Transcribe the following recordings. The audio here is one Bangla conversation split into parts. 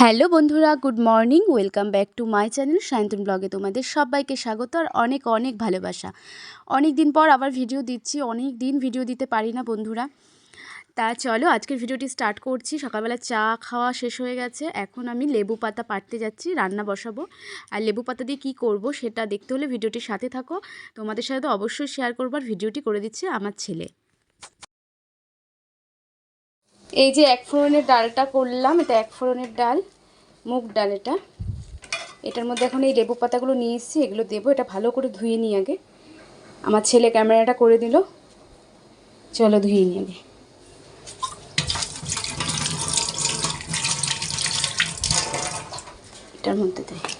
হ্যালো বন্ধুরা, good morning. Welcome back to my channel Sayantan ব্লগে তোমাদের সবাইকে স্বাগত আর অনেক অনেক ভালোবাসা। অনেক দিন পর আবার ভিডিও দিচ্ছি অনেক দিন ভিডিও দিতে পারি না বন্ধুরা। তা চলো আজকের ভিডিওটি স্টার্ট করছি। সকালবেলা চা খাওয়া শেষ হয়ে গেছে। এখন আমি লেবু পাতা পাড়তে যাচ্ছি, রান্না বসাবো। আর লেবু পাতা দিয়ে কী করব সেটা দেখতে হলে ভিডিওটির সাথে থাকো। তোমাদের সাথে অবশ্যই শেয়ার করব আর ভিডিওটি করে দিচ্ছে আমার ছেলে। এই যে এক ফোড়নের ডালটা করলাম, এটা এক ফোড়নের ডাল, মুগ ডাল এটা। এটার মধ্যে এখন এই লেবু পাতাগুলো নিয়ে এসেছি, এগুলো দেবো, এটা ভালো করে ধুয়ে নিই আগে। আমার ছেলে ক্যামেরাটা করে দিল, চলো ধুয়ে নিই আগে। এটার মধ্যে দেয়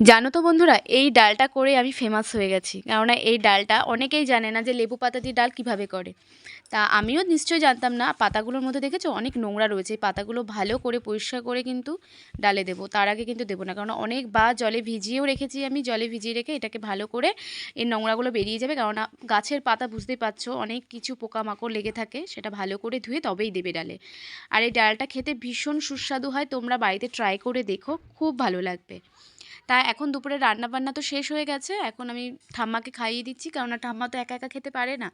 জানো তো বন্ধুরা, এই ডালটা করে আমি ফেমাস হয়ে গেছি। কেননা এই ডালটা অনেকেই জানে না যে লেবু পাতা দিয়ে ডাল কীভাবে করে। তা আমিও নিশ্চয়ই জানতাম না, পাতাগুলোর মধ্যে দেখেছ? অনেক নোংরা রয়েছে। এই পাতাগুলো ভালো করে, পরিষ্কার করে কিন্তু ডালে দেবো। তার আগে কিন্তু দেবো না। কারণ অনেক বা জলে ভিজিয়েও রেখেছি আমি, জলে ভিজিয়ে রেখে এটাকে ভালো করে এই নোংরাগুলো বেরিয়ে যাবে। কারণ গাছের পাতা বুঝতেই পারছ, অনেক কিছু পোকামাকড় লেগে থাকে, সেটা ভালো করে ধুয়ে তবেই দেবে ডালে। আর এই ডালটা খেতে ভীষণ সুস্বাদু হয়। তোমরা বাড়িতে ট্রাই করে দেখো, খুব ভালো লাগবে। তা এখন দুপুরে রান্না বান্না তো শেষ হয়ে গেছে। এখন আমি ঠাম্মাকে খাইয়ে দিচ্ছি কারণ ঠাম্মা তো একা একা খেতে পারে না।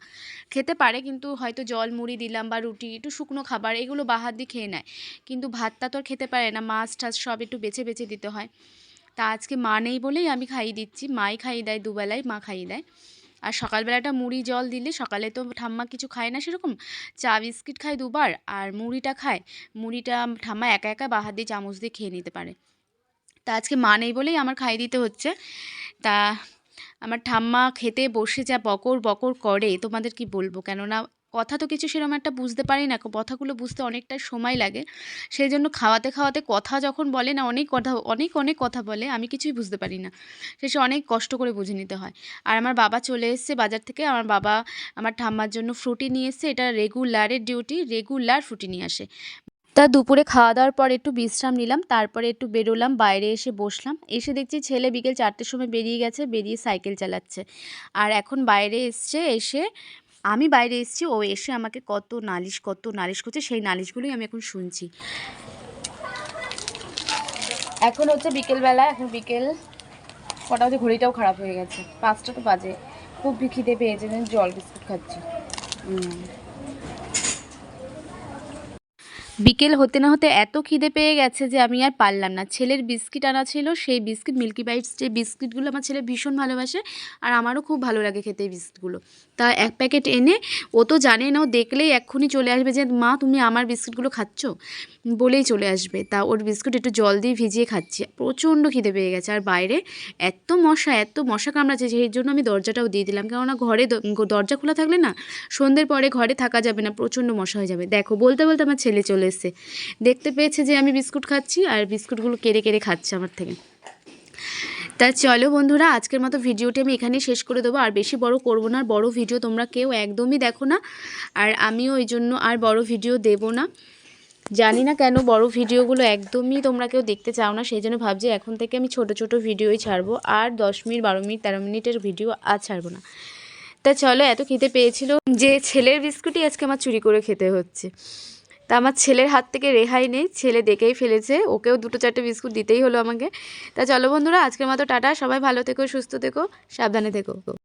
খেতে পারে কিন্তু হয়তো জল, মুড়ি দিলাম বা রুটি, একটু শুকনো খাবার, এগুলো বাহার দিয়ে খেয়ে নেয়। কিন্তু ভাতটা তো আর খেতে পারে না, মাছ টাছ সব একটু বেছে বেছে দিতে হয়। তা আজকে মা নেই বলেই আমি খাইয়ে দিচ্ছি। মাই খাইয়ে দেয় দুবেলায়, মা খাইয়ে দেয়। আর সকালবেলাটা মুড়ি, জল দিলে সকালে তো ঠাম্মা কিছু খায় না সেরকম। চা, বিস্কিট খায় দুবার, আর মুড়িটা খায়। মুড়িটা ঠাম্মা একা একা বাহার দিয়ে চামচ দিয়ে খেয়ে নিতে পারে। তা আজকে মা নেই বলেই আমার খাইয়ে দিতে হচ্ছে। তা আমার ঠাম্মা খেতে বসে যা বকর বকর করে, তোমাদের কি বলব? কেননা কথা তো কিছু সেরকম একটা বুঝতে পারি না, কথাগুলো বুঝতে অনেকটা সময় লাগে। সেই জন্য খাওয়াতে খাওয়াতে কথা যখন বলে না, অনেক কথা, অনেক অনেক কথা বলে, আমি কিছুই বুঝতে পারি না। শেষে অনেক কষ্ট করে বুঝে নিতে হয়। আর আমার বাবা চলে এসছে বাজার থেকে, আমার বাবা আমার ঠাম্মার জন্য ফ্রুটি নিয়ে এসছে, এটা রেগুলারের ডিউটি রেগুলার ফ্রুটি নিয়ে আসে। তা দুপুরে খাওয়া দাওয়ার পর একটু বিশ্রাম নিলাম, তারপরে একটু বেরোলাম, বাইরে এসে বসলাম। এসে দেখছি ছেলে বিকেল চারটের সময় বেরিয়ে গেছে, বেরিয়ে সাইকেল চালাচ্ছে। আর এখন বাইরে এসছে, এসে আমি বাইরে এসছি, ও এসে আমাকে কত নালিশ কত নালিশ করছে, সেই নালিশগুলোই আমি এখন শুনছি। এখন হচ্ছে বিকেলবেলা, এখন বিকেল কটা হচ্ছে ঘড়িটাও খারাপ হয়ে গেছে। পাঁচটা তো বাজে। খুব খিদে পেয়েছে, জল বিস্কুট খাচ্ছি। বিকেল হতে না হতে এত খিদে পেয়ে গেছে যে আমি আর পারলাম না। ছেলের বিস্কিট আনা ছিল, সেই বিস্কিট মিল্কি বাইটস যে বিস্কিটগুলো আমার ছেলে ভীষণ ভালোবাসে আর আমারও খুব ভালো লাগে খেতে এই বিস্কিটগুলো। তা এক প্যাকেট এনে, ও তো জানে না, ও দেখলেই এক্ষুনি চলে আসবে যে, মা, তুমি আমার বিস্কিটগুলো খাচ্ছ? বলেই চলে আসবে। তা ওর বিস্কুট একটু জল দিয়ে ভিজিয়ে খাচ্ছি। প্রচণ্ড খিদে পেয়ে গেছে। আর বাইরে এত মশা এত মশা কামড়াচ্ছে সেই জন্য আমি দরজাটাও দিয়ে দিলাম। কেননা ঘরে দরজা খোলা থাকলে না, সন্ধ্যের পরে ঘরে থাকা যাবে না, প্রচণ্ড মশা হয়ে যাবে। দেখো, বলতে বলতে আমার ছেলে চলে দেখতে পেয়েছে যে আমি বিস্কুট খাচ্ছি আর বিস্কুটগুলো কেড়ে কেড়ে খাচ্ছে আমার থেকে। তা চলো বন্ধুরা, আজকের মতো ভিডিওটি আমি এখানেই শেষ করে দেবো। আর বেশি বড় করব না আর বড় ভিডিও তোমরা কেউ একদমই দেখো না। আর আমিও ওই জন্য আর বড় ভিডিও দেব না। জানি না কেন বড় ভিডিওগুলো একদমই তোমরা কেউ দেখতে চাও না, সেই জন্য ভাবছি এখন থেকে আমি ছোট ছোট ভিডিওই ছাড়বো। আর দশ মিনিট, বারো মিনিট, তেরো মিনিটের ভিডিও আর ছাড়বো না। তা চলো, এত খেতে পেয়েছিল যে ছেলের বিস্কুটই আজকে আমার চুরি করে খেতে হচ্ছে। তা আমার ছেলের হাত থেকে রেহাই নেই, ছেলে দেখেই ফেলেছে, ওকেও দুটো চারটে বিস্কুট দিতেই হলো আমাকে। তা চলো বন্ধুরা, আজকের মতো টাটা, সবাই ভালো থেকো, সুস্থ থেকো, সাবধানে থেকো।